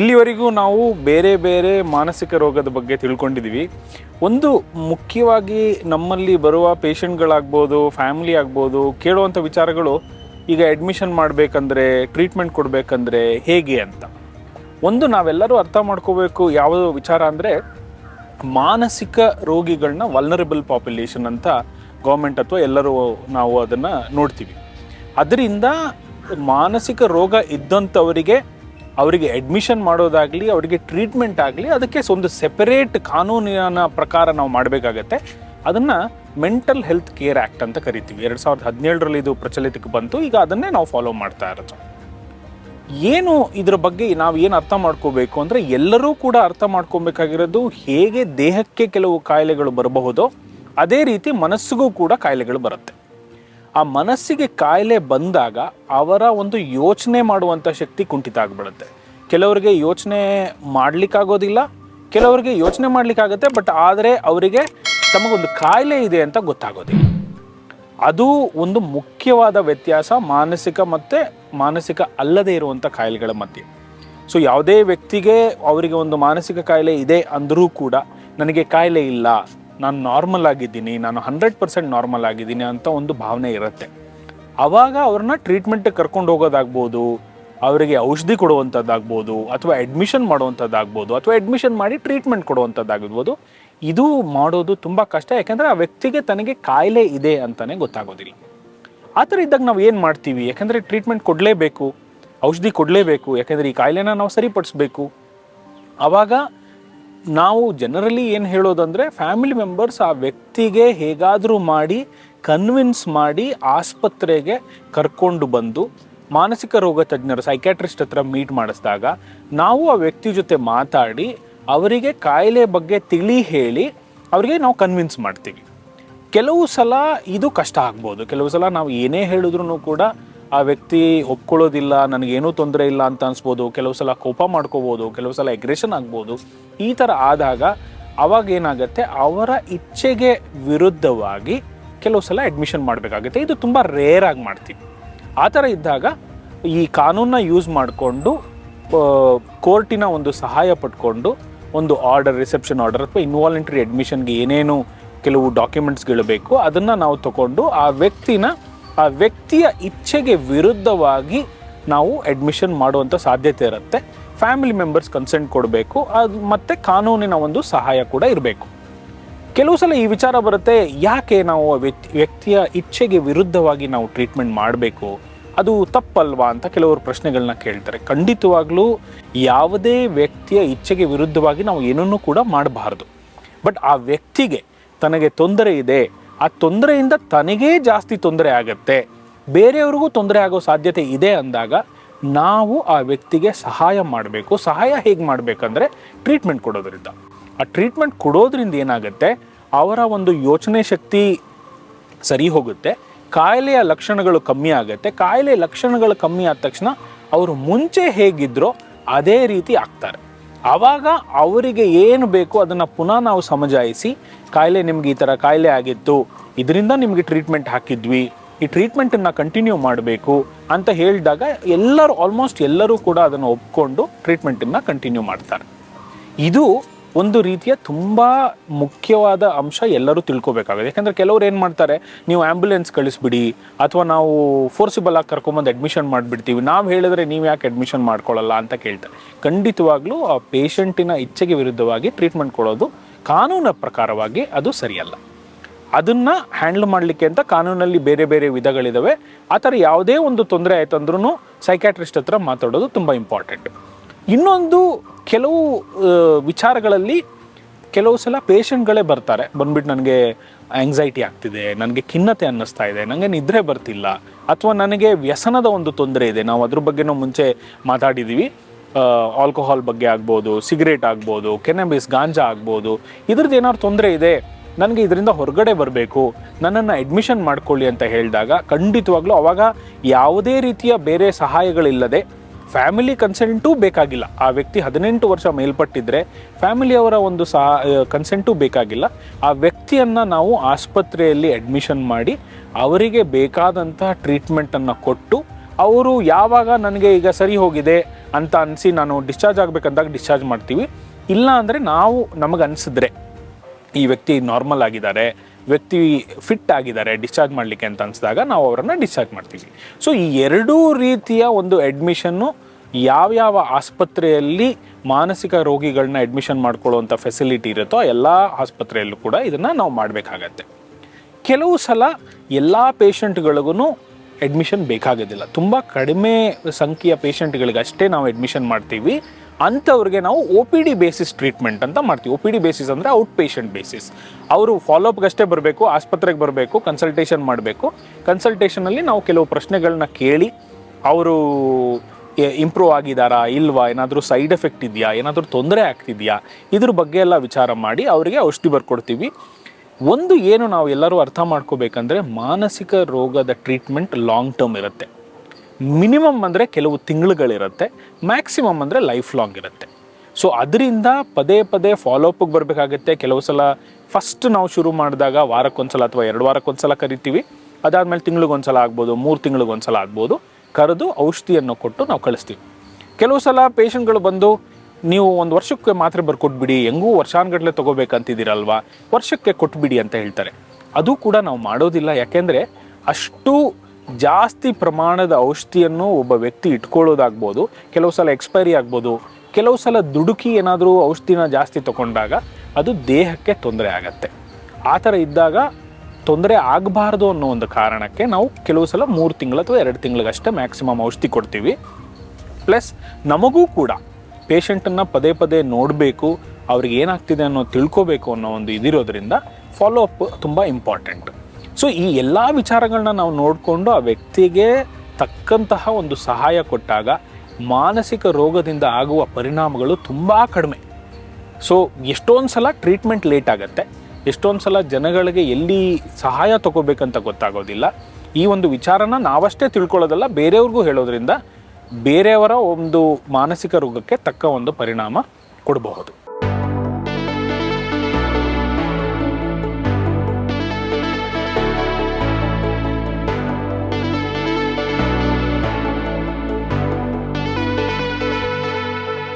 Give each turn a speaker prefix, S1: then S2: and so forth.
S1: ಇಲ್ಲಿವರೆಗೂ ನಾವು ಬೇರೆ ಬೇರೆ ಮಾನಸಿಕ ರೋಗದ ಬಗ್ಗೆ ತಿಳ್ಕೊಂಡಿದ್ದೀವಿ. ಒಂದು ಮುಖ್ಯವಾಗಿ ನಮ್ಮಲ್ಲಿ ಬರುವ ಪೇಷಂಟ್ಗಳಾಗ್ಬೋದು, ಫ್ಯಾಮಿಲಿ ಆಗ್ಬೋದು, ಕೇಳುವಂಥ ವಿಚಾರಗಳು ಈಗ ಅಡ್ಮಿಷನ್ ಮಾಡಬೇಕಂದ್ರೆ, ಟ್ರೀಟ್ಮೆಂಟ್ ಕೊಡಬೇಕಂದ್ರೆ ಹೇಗೆ ಅಂತ. ಒಂದು ನಾವೆಲ್ಲರೂ ಅರ್ಥ ಮಾಡ್ಕೋಬೇಕು ಯಾವ ವಿಚಾರ ಅಂದರೆ, ಮಾನಸಿಕ ರೋಗಿಗಳನ್ನ ವಲ್ನರಬಲ್ ಪಾಪ್ಯುಲೇಷನ್ ಅಂತ ಗೌರ್ಮೆಂಟ್ ಅಥವಾ ಎಲ್ಲರೂ ನಾವು ಅದನ್ನು ನೋಡ್ತೀವಿ. ಅದರಿಂದ ಮಾನಸಿಕ ರೋಗ ಇದ್ದಂಥವರಿಗೆ ಅವರಿಗೆ ಅಡ್ಮಿಷನ್ ಮಾಡೋದಾಗಲಿ, ಅವರಿಗೆ ಟ್ರೀಟ್ಮೆಂಟ್ ಆಗಲಿ, ಅದಕ್ಕೆ ಒಂದು ಸೆಪರೇಟ್ ಕಾನೂನಿನ ಪ್ರಕಾರ ನಾವು ಮಾಡಬೇಕಾಗತ್ತೆ. ಅದನ್ನು ಮೆಂಟಲ್ ಹೆಲ್ತ್ ಕೇರ್ ಆ್ಯಕ್ಟ್ ಅಂತ ಕರಿತೀವಿ. ಎರಡು ಸಾವಿರದ ಹದಿನೇಳರಲ್ಲಿ ಇದು ಪ್ರಚಲಿತಕ್ಕೆ ಬಂತು. ಈಗ ಅದನ್ನೇ ನಾವು ಫಾಲೋ ಮಾಡ್ತಾ ಇರೋದು. ಏನು ಇದ್ರ ಬಗ್ಗೆ ನಾವು ಏನು ಅರ್ಥ ಮಾಡ್ಕೋಬೇಕು ಅಂದರೆ, ಎಲ್ಲರೂ ಕೂಡ ಅರ್ಥ ಮಾಡ್ಕೊಬೇಕಾಗಿರೋದು ಹೇಗೆ ದೇಹಕ್ಕೆ ಕೆಲವು ಕಾಯಿಲೆಗಳು ಬರಬಹುದೋ, ಅದೇ ರೀತಿ ಮನಸ್ಸಿಗೂ ಕೂಡ ಕಾಯಿಲೆಗಳು ಬರುತ್ತೆ. ಆ ಮನಸ್ಸಿಗೆ ಕಾಯಿಲೆ ಬಂದಾಗ ಅವರ ಒಂದು ಯೋಚನೆ ಮಾಡುವಂಥ ಶಕ್ತಿ ಕುಂಠಿತ ಆಗಿಬಿಡುತ್ತೆ ಕೆಲವರಿಗೆ ಯೋಚನೆ ಮಾಡಲಿಕ್ಕಾಗೋದಿಲ್ಲ, ಕೆಲವರಿಗೆ ಯೋಚನೆ ಮಾಡಲಿಕ್ಕಾಗುತ್ತೆ, ಬಟ್ ಆದರೆ ಅವರಿಗೆ ತಮಗೊಂದು ಕಾಯಿಲೆ ಇದೆ ಅಂತ ಗೊತ್ತಾಗೋದಿಲ್ಲ. ಅದು ಒಂದು ಮುಖ್ಯವಾದ ವ್ಯತ್ಯಾಸ, ಮಾನಸಿಕ ಮತ್ತು ಮಾನಸಿಕ ಅಲ್ಲದೆ ಇರುವಂಥ ಕಾಯಿಲೆಗಳ ಮಧ್ಯೆ. ಸೊ, ಯಾವುದೇ ವ್ಯಕ್ತಿಗೆ ಅವರಿಗೆ ಒಂದು ಮಾನಸಿಕ ಕಾಯಿಲೆ ಇದೆ ಅಂದರೂ ಕೂಡ, ನನಗೆ ಕಾಯಿಲೆ ಇಲ್ಲ ನಾನು ನಾರ್ಮಲ್ ಆಗಿದ್ದೀನಿ, ನಾನು ಹಂಡ್ರೆಡ್ ಪರ್ಸೆಂಟ್ ನಾರ್ಮಲ್ ಆಗಿದ್ದೀನಿ ಅಂತ ಒಂದು ಭಾವನೆ ಇರುತ್ತೆ. ಆವಾಗ ಅವ್ರನ್ನ ಟ್ರೀಟ್ಮೆಂಟ್ ಕರ್ಕೊಂಡು ಹೋಗೋದಾಗ್ಬೋದು, ಅವರಿಗೆ ಔಷಧಿ ಕೊಡುವಂಥದ್ದಾಗ್ಬೋದು, ಅಥವಾ ಅಡ್ಮಿಷನ್ ಮಾಡುವಂಥದ್ದಾಗ್ಬೋದು, ಅಥವಾ ಅಡ್ಮಿಷನ್ ಮಾಡಿ ಟ್ರೀಟ್ಮೆಂಟ್ ಕೊಡುವಂಥದ್ದಾಗಿರ್ಬೋದು ಇದು ಮಾಡೋದು ತುಂಬ ಕಷ್ಟ. ಯಾಕೆಂದರೆ ಆ ವ್ಯಕ್ತಿಗೆ ತನಗೆ ಕಾಯಿಲೆ ಇದೆ ಅಂತಲೇ ಗೊತ್ತಾಗೋದಿಲ್ಲ. ಆ ಥರ ಇದ್ದಾಗ ನಾವು ಏನು ಮಾಡ್ತೀವಿ? ಯಾಕಂದರೆ ಟ್ರೀಟ್ಮೆಂಟ್ ಕೊಡಲೇಬೇಕು, ಔಷಧಿ ಕೊಡಲೇಬೇಕು, ಯಾಕೆಂದರೆ ಈ ಕಾಯಿಲೆನ ನಾವು ಸರಿಪಡಿಸ್ಬೇಕು. ಆವಾಗ ನಾವು ಜನರಲಿ ಏನು ಹೇಳೋದಂದರೆ ಫ್ಯಾಮಿಲಿ ಮೆಂಬರ್ಸ್ ಆ ವ್ಯಕ್ತಿಗೆ ಹೇಗಾದರೂ ಮಾಡಿ ಕನ್ವಿನ್ಸ್ ಮಾಡಿ ಆಸ್ಪತ್ರೆಗೆ ಕರ್ಕೊಂಡು ಬಂದು ಮಾನಸಿಕ ರೋಗ ತಜ್ಞರು ಸೈಕ್ಯಾಟ್ರಿಸ್ಟ್ ಹತ್ರ ಮೀಟ್ ಮಾಡಿಸಿದಾಗ ನಾವು ಆ ವ್ಯಕ್ತಿ ಜೊತೆ ಮಾತಾಡಿ ಅವರಿಗೆ ಕಾಯಿಲೆ ಬಗ್ಗೆ ತಿಳಿ ಹೇಳಿ ಅವರಿಗೆ ನಾವು ಕನ್ವಿನ್ಸ್ ಮಾಡ್ತೀವಿ. ಕೆಲವು ಸಲ ಇದು ಕಷ್ಟ ಆಗ್ಬೋದು. ಕೆಲವು ಸಲ ನಾವು ಏನೇ ಹೇಳಿದ್ರು ಕೂಡ ಆ ವ್ಯಕ್ತಿ ಒಪ್ಕೊಳ್ಳೋದಿಲ್ಲ, ನನಗೇನೂ ತೊಂದರೆ ಇಲ್ಲ ಅಂತ ಅನ್ಸ್ಬೋದು, ಕೆಲವು ಸಲ ಕೋಪ ಮಾಡ್ಕೋಬೋದು, ಕೆಲವು ಸಲ ಎಗ್ರೆಷನ್ ಆಗ್ಬೋದು, ಈ ಥರ ಆದಾಗ ಅವಾಗ ಏನಾಗುತ್ತೆ ಅವರ ಇಚ್ಛೆಗೆ ವಿರುದ್ಧವಾಗಿ ಕೆಲವು ಸಲ ಅಡ್ಮಿಷನ್ ಮಾಡಬೇಕಾಗುತ್ತೆ. ಇದು ತುಂಬ ರೇರ್ ಆಗಿ ಮಾಡ್ತೀವಿ. ಆ ಥರ ಇದ್ದಾಗ ಈ ಕಾನೂನನ್ನ ಯೂಸ್ ಮಾಡಿಕೊಂಡು ಕೋರ್ಟಿನ ಒಂದು ಸಹಾಯ ಪಡ್ಕೊಂಡು, ಒಂದು ಆರ್ಡರ್ ರಿಸೆಪ್ಷನ್ ಆರ್ಡರ್ ಅಥವಾ ಇನ್ವಾಲಂಟ್ರಿ ಅಡ್ಮಿಷನ್ಗೆ ಏನೇನು ಕೆಲವು ಡಾಕ್ಯುಮೆಂಟ್ಸ್ಗಳು ಬೇಕು ಅದನ್ನು ನಾವು ತಗೊಂಡು ಆ ವ್ಯಕ್ತಿನ ಆ ವ್ಯಕ್ತಿಯ ಇಚ್ಛೆಗೆ ವಿರುದ್ಧವಾಗಿ ನಾವು ಅಡ್ಮಿಷನ್ ಮಾಡುವಂಥ ಸಾಧ್ಯತೆ ಇರುತ್ತೆ. ಫ್ಯಾಮಿಲಿ ಮೆಂಬರ್ಸ್ ಕನ್ಸೆಂಟ್ ಕೊಡಬೇಕು. ಅದು ಮತ್ತು ಕಾನೂನಿನ ಒಂದು ಸಹಾಯ ಕೂಡ ಇರಬೇಕು. ಕೆಲವು ಸಲ ಈ ವಿಚಾರ ಬರುತ್ತೆ, ಯಾಕೆ ನಾವು ವ್ಯಕ್ತಿಯ ಇಚ್ಛೆಗೆ ವಿರುದ್ಧವಾಗಿ ನಾವು ಟ್ರೀಟ್ಮೆಂಟ್ ಮಾಡಬೇಕು? ಅದು ತಪ್ಪಲ್ವಾ ಅಂತ ಕೆಲವರು ಪ್ರಶ್ನೆಗಳನ್ನ ಕೇಳ್ತಾರೆ. ಖಂಡಿತವಾಗ್ಲೂ ಯಾವುದೇ ವ್ಯಕ್ತಿಯ ಇಚ್ಛೆಗೆ ವಿರುದ್ಧವಾಗಿ ನಾವು ಏನನ್ನೂ ಕೂಡ ಮಾಡಬಾರ್ದು. ಬಟ್ ಆ ವ್ಯಕ್ತಿಗೆ ತನಗೆ ತೊಂದರೆ ಇದೆ ಆ ತೊಂದರೆಯಿಂದ ತನಗೇ ಜಾಸ್ತಿ ತೊಂದರೆ ಆಗತ್ತೆ. ಬೇರೆಯವ್ರಿಗೂ ತೊಂದರೆ ಆಗೋ ಸಾಧ್ಯತೆ ಇದೆ ಅಂದಾಗ ನಾವು ಆ ವ್ಯಕ್ತಿಗೆ ಸಹಾಯ ಮಾಡಬೇಕು. ಸಹಾಯ ಹೇಗೆ ಮಾಡಬೇಕಂದ್ರೆ ಟ್ರೀಟ್ಮೆಂಟ್ ಕೊಡೋದ್ರಿಂದ. ಆ ಟ್ರೀಟ್ಮೆಂಟ್ ಕೊಡೋದ್ರಿಂದ ಏನಾಗುತ್ತೆ? ಅವರ ಒಂದು ಯೋಚನೆ ಶಕ್ತಿ ಸರಿ ಹೋಗುತ್ತೆ. ಕಾಯಿಲೆಯ ಲಕ್ಷಣಗಳು ಕಮ್ಮಿ ಆಗುತ್ತೆ. ಕಾಯಿಲೆ ಲಕ್ಷಣಗಳು ಕಮ್ಮಿ ಆದ ತಕ್ಷಣ ಅವರು ಮುಂಚೆ ಹೇಗಿದ್ರೋ ಅದೇ ರೀತಿ ಆಗ್ತಾರೆ. ಆವಾಗ ಅವರಿಗೆ ಏನು ಬೇಕು ಅದನ್ನು ಪುನಃ ನಾವು ಸಮಜಾಯಿಸಿ, ಕಾಯಿಲೆ ನಿಮ್ಗೆ ಈ ಥರ ಕಾಯಿಲೆ ಆಗಿತ್ತು, ಇದರಿಂದ ನಿಮಗೆ ಟ್ರೀಟ್ಮೆಂಟ್ ಹಾಕಿದ್ವಿ, ಈ ಟ್ರೀಟ್ಮೆಂಟನ್ನು ಕಂಟಿನ್ಯೂ ಮಾಡಬೇಕು ಅಂತ ಹೇಳಿದಾಗ ಎಲ್ಲರೂ ಆಲ್ಮೋಸ್ಟ್ ಎಲ್ಲರೂ ಕೂಡ ಅದನ್ನು ಒಪ್ಕೊಂಡು ಟ್ರೀಟ್ಮೆಂಟನ್ನು ಕಂಟಿನ್ಯೂ ಮಾಡ್ತಾರೆ. ಇದು ಒಂದು ರೀತಿಯ ತುಂಬ ಮುಖ್ಯವಾದ ಅಂಶ ಎಲ್ಲರೂ ತಿಳ್ಕೊಬೇಕಾಗುತ್ತೆ. ಯಾಕಂದರೆ ಕೆಲವ್ರು ಏನು ಮಾಡ್ತಾರೆ, ನೀವು ಆ್ಯಂಬುಲೆನ್ಸ್ ಕಳಿಸ್ಬಿಡಿ, ಅಥವಾ ನಾವು ಫೋರ್ಸಿಬಲ್ ಆಗಿ ಕರ್ಕೊಂಬಂದು ಅಡ್ಮಿಷನ್ ಮಾಡಿಬಿಡ್ತೀವಿ. ನಾವು ಹೇಳಿದ್ರೆ ನೀವು ಯಾಕೆ ಅಡ್ಮಿಷನ್ ಮಾಡ್ಕೊಳ್ಳಲ್ಲ ಅಂತ ಕೇಳ್ತಾರೆ. ಖಂಡಿತವಾಗ್ಲೂ ಆ ಪೇಷಂಟಿನ ಇಚ್ಛೆಗೆ ವಿರುದ್ಧವಾಗಿ ಟ್ರೀಟ್ಮೆಂಟ್ ಕೊಡೋದು ಕಾನೂನ ಪ್ರಕಾರವಾಗಿ ಅದು ಸರಿಯಲ್ಲ. ಅದನ್ನು ಹ್ಯಾಂಡಲ್ ಮಾಡಲಿಕ್ಕೆ ಅಂತ ಕಾನೂನಲ್ಲಿ ಬೇರೆ ಬೇರೆ ವಿಧಗಳಿದ್ದಾವೆ ಆ ಥರ ಯಾವುದೇ ಒಂದು ತೊಂದರೆ ಆಯ್ತು ಅಂದ್ರೂ ಸೈಕ್ಯಾಟ್ರಿಸ್ಟ್ ಹತ್ರ ಮಾತಾಡೋದು ತುಂಬ ಇಂಪಾರ್ಟೆಂಟ್ ಇನ್ನೊಂದು ಕೆಲವು ವಿಚಾರಗಳಲ್ಲಿ ಕೆಲವು ಸಲ ಪೇಷಂಟ್ಗಳೇ ಬರ್ತಾರೆ. ಬಂದ್ಬಿಟ್ಟು ನನಗೆ ಆಂಗ್ಸೈಟಿ ಆಗ್ತಿದೆ, ನನಗೆ ಖಿನ್ನತೆ ಅನ್ನಿಸ್ತಾ ಇದೆ ನನಗೆ ನಿದ್ರೆ ಬರ್ತಿಲ್ಲ, ಅಥವಾ ನನಗೆ ವ್ಯಸನದ ಒಂದು ತೊಂದರೆ ಇದೆ. ನಾವು ಅದ್ರ ಬಗ್ಗೆನೂ ಮುಂಚೆ ಮಾತಾಡಿದ್ದೀವಿ ಆಲ್ಕೋಹಾಲ್ ಬಗ್ಗೆ ಆಗ್ಬೋದು ಸಿಗರೇಟ್ ಆಗ್ಬೋದು ಕೆನಬಿಸ್ ಗಾಂಜಾ ಆಗ್ಬೋದು, ಇದ್ರದ್ದು ಏನಾದ್ರು ತೊಂದರೆ ಇದೆ, ನನಗೆ ಇದರಿಂದ ಹೊರಗಡೆ ಬರಬೇಕು, ನನ್ನನ್ನು ಅಡ್ಮಿಷನ್ ಮಾಡ್ಕೊಳ್ಳಿ ಅಂತ ಹೇಳಿದಾಗ ಖಂಡಿತವಾಗ್ಲೂ ಅವಾಗ ಯಾವುದೇ ರೀತಿಯ ಬೇರೆ ಸಹಾಯಗಳಿಲ್ಲದೆ ಫ್ಯಾಮಿಲಿ ಕನ್ಸೆಂಟೂ ಬೇಕಾಗಿಲ್ಲ. ಆ ವ್ಯಕ್ತಿ ಹದಿನೆಂಟು ವರ್ಷ ಮೇಲ್ಪಟ್ಟಿದ್ರೆ ಫ್ಯಾಮಿಲಿಯವರ ಒಂದು ಸಹ ಕನ್ಸೆಂಟೂ ಬೇಕಾಗಿಲ್ಲ. ಆ ವ್ಯಕ್ತಿಯನ್ನು ನಾವು ಆಸ್ಪತ್ರೆಯಲ್ಲಿ ಅಡ್ಮಿಷನ್ ಮಾಡಿ ಅವರಿಗೆ ಬೇಕಾದಂತಹ ಟ್ರೀಟ್ಮೆಂಟನ್ನು ಕೊಟ್ಟು ಅವರು ಯಾವಾಗ ನನಗೆ ಈಗ ಸರಿ ಹೋಗಿದೆ ಅಂತ ಅನಿಸಿ ನಾನು ಡಿಸ್ಚಾರ್ಜ್ ಆಗಬೇಕಂದಾಗ ಡಿಸ್ಚಾರ್ಜ್ ಮಾಡ್ತೀವಿ. ಇಲ್ಲ ಅಂದರೆ ನಾವು ನಮಗೆ ಈ ವ್ಯಕ್ತಿ ನಾರ್ಮಲ್ ಆಗಿದ್ದಾರೆ. ವ್ಯಕ್ತಿ ಫಿಟ್ ಆಗಿದ್ದಾರೆ ಡಿಸ್ಚಾರ್ಜ್ ಮಾಡಲಿಕ್ಕೆ ಅಂತ ಅನಿಸಿದಾಗ ನಾವು ಅವರನ್ನು ಡಿಸ್ಚಾರ್ಜ್ ಮಾಡ್ತೀವಿ. ಸೊ ಈ ಎರಡೂ ರೀತಿಯ ಒಂದು ಅಡ್ಮಿಷನ್ನು ಯಾವ್ಯಾವ ಆಸ್ಪತ್ರೆಯಲ್ಲಿ ಮಾನಸಿಕ ರೋಗಿಗಳನ್ನ ಅಡ್ಮಿಷನ್ ಮಾಡ್ಕೊಳ್ಳುವಂಥ ಫೆಸಿಲಿಟಿ ಇರುತ್ತೋ ಎಲ್ಲ ಆಸ್ಪತ್ರೆಯಲ್ಲೂ ಕೂಡ ಇದನ್ನು ನಾವು ಮಾಡಬೇಕಾಗತ್ತೆ. ಕೆಲವು ಸಲ ಎಲ್ಲ ಪೇಷಂಟ್ಗಳಿಗೂ ಅಡ್ಮಿಷನ್ ಬೇಕಾಗೋದಿಲ್ಲ. ತುಂಬ ಕಡಿಮೆ ಸಂಖ್ಯೆಯ ಪೇಷಂಟ್ಗಳಿಗೆ ಅಷ್ಟೇ ನಾವು ಅಡ್ಮಿಷನ್ ಮಾಡ್ತೀವಿ. ಅಂಥವ್ರಿಗೆ ನಾವು O P D basis treatment ಅಂತ ಮಾಡ್ತೀವಿ. ಒ ಪಿ ಡಿ ಬೇಸಿಸ್ ಅಂದರೆ ಔಟ್ ಪೇಷಂಟ್ ಬೇಸಿಸ್ ಅವರು ಫಾಲೋಅಪ್ಗಷ್ಟೇ ಬರಬೇಕು, ಆಸ್ಪತ್ರೆಗೆ ಬರಬೇಕು ಕನ್ಸಲ್ಟೇಷನ್ ಮಾಡಬೇಕು. ಕನ್ಸಲ್ಟೇಷನಲ್ಲಿ ನಾವು ಕೆಲವು ಪ್ರಶ್ನೆಗಳನ್ನ ಕೇಳಿ ಅವರು ಇಂಪ್ರೂವ್ ಆಗಿದ್ದಾರಾ ಇಲ್ವಾ, ಏನಾದರೂ ಸೈಡ್ ಎಫೆಕ್ಟ್ ಇದೆಯಾ, ಏನಾದರೂ ತೊಂದರೆ ಆಗ್ತಿದೆಯಾ, ಇದ್ರ ಬಗ್ಗೆ ಎಲ್ಲ ವಿಚಾರ ಮಾಡಿ ಅವರಿಗೆ ಔಷಧಿ ಬರ್ಕೊಡ್ತೀವಿ. ಒಂದು ಏನು ನಾವು ಎಲ್ಲರೂ ಅರ್ಥ ಮಾಡ್ಕೋಬೇಕಂದ್ರೆ ಮಾನಸಿಕ ರೋಗದ ಟ್ರೀಟ್ಮೆಂಟ್ ಲಾಂಗ್ ಟರ್ಮ್ ಇರುತ್ತೆ. ಮಿನಿಮಮ್ ಅಂದರೆ ಕೆಲವು ತಿಂಗಳುಗಳಿರುತ್ತೆ ಮ್ಯಾಕ್ಸಿಮಮ್ ಅಂದರೆ ಲೈಫ್ ಲಾಂಗ್ ಇರುತ್ತೆ. ಸೊ ಅದರಿಂದ ಪದೇ ಪದೇ ಫಾಲೋಅಪ್ಗೆ ಬರಬೇಕಾಗುತ್ತೆ. ಕೆಲವು ಸಲ ಫಸ್ಟ್ ನಾವು ಶುರು ಮಾಡಿದಾಗ ವಾರಕ್ಕೊಂದ್ಸಲ ಅಥವಾ ಎರಡು ವಾರಕ್ಕೊಂದ್ಸಲ ಕರಿತೀವಿ. ಅದಾದಮೇಲೆ ತಿಂಗಳಿಗೊಂದ್ಸಲ ಆಗ್ಬೋದು, ಮೂರು ತಿಂಗಳಿಗೊಂದ್ಸಲ ಆಗ್ಬೋದು. ಕರೆದು ಔಷಧಿಯನ್ನು ಕೊಟ್ಟು ನಾವು ಕಳಿಸ್ತೀವಿ. ಕೆಲವು ಸಲ ಪೇಷಂಟ್ಗಳು ಬಂದು ನೀವು ಒಂದು ವರ್ಷಕ್ಕೆ ಮಾತ್ರೆ ಬರ್ಕೊಟ್ಬಿಡಿ, ಹೆಂಗೂ ವರ್ಷಾನ್ಗಟ್ಲೆ ತೊಗೋಬೇಕಂತಿದ್ದೀರಲ್ವಾ? ವರ್ಷಕ್ಕೆ ಕೊಟ್ಬಿಡಿ ಅಂತ ಹೇಳ್ತಾರೆ. ಅದು ಕೂಡ ನಾವು ಮಾಡೋದಿಲ್ಲ. ಯಾಕೆಂದರೆ ಅಷ್ಟು ಜಾಸ್ತಿ ಪ್ರಮಾಣದ ಔಷಧಿಯನ್ನು ಒಬ್ಬ ವ್ಯಕ್ತಿ ಇಟ್ಕೊಳ್ಳೋದಾಗ್ಬೋದು, ಕೆಲವು ಸಲ ಎಕ್ಸ್ಪೈರಿ ಆಗ್ಬೋದು, ಕೆಲವು ಸಲ ದುಡುಕಿ ಏನಾದರೂ ಔಷಧಿನ ಜಾಸ್ತಿ ತಗೊಂಡಾಗ ಅದು ದೇಹಕ್ಕೆ ತೊಂದರೆ ಆಗತ್ತೆ. ಆ ಥರ ಇದ್ದಾಗ ತೊಂದರೆ ಆಗಬಾರ್ದು ಅನ್ನೋ ಒಂದು ಕಾರಣಕ್ಕೆ ನಾವು ಕೆಲವು ಸಲ ಮೂರು ತಿಂಗಳು ಅಥವಾ ಎರಡು ತಿಂಗಳಿಗಷ್ಟೇ ಮ್ಯಾಕ್ಸಿಮಮ್ ಔಷಧಿ ಕೊಡ್ತೀವಿ. ಪ್ಲಸ್ ನಮಗೂ ಕೂಡ ಪೇಷಂಟನ್ನು ಪದೇ ಪದೇ ನೋಡಬೇಕು, ಅವ್ರಿಗೆ ಏನಾಗ್ತಿದೆ ಅನ್ನೋ ತಿಳ್ಕೋಬೇಕು ಅನ್ನೋ ಒಂದು ಇದಿರೋದ್ರಿಂದ ಫಾಲೋ ಅಪ್ ತುಂಬ ಇಂಪಾರ್ಟೆಂಟ್ ಸೊ ಈ ಎಲ್ಲ ವಿಚಾರಗಳನ್ನ ನಾವು ನೋಡಿಕೊಂಡು ಆ ವ್ಯಕ್ತಿಗೆ ತಕ್ಕಂತಹ ಒಂದು ಸಹಾಯ ಕೊಟ್ಟಾಗ ಮಾನಸಿಕ ರೋಗದಿಂದ ಆಗುವ ಪರಿಣಾಮಗಳು ತುಂಬ ಕಡಿಮೆ. ಸೊ ಎಷ್ಟೊಂದು ಸಲ ಟ್ರೀಟ್ಮೆಂಟ್ ಲೇಟ್ ಆಗುತ್ತೆ, ಎಷ್ಟೊಂದು ಸಲ ಜನಗಳಿಗೆ ಎಲ್ಲಿ ಸಹಾಯ ತಗೋಬೇಕಂತ ಗೊತ್ತಾಗೋದಿಲ್ಲ. ಈ ಒಂದು ವಿಚಾರನ ನಾವಷ್ಟೇ ತಿಳ್ಕೊಳ್ಳೋದಲ್ಲ, ಬೇರೆಯವ್ರಿಗೂ ಹೇಳೋದ್ರಿಂದ ಬೇರೆಯವರ ಒಂದು ಮಾನಸಿಕ ರೋಗಕ್ಕೆ ತಕ್ಕ ಒಂದು ಪರಿಣಾಮ ಕೊಡಬಹುದು.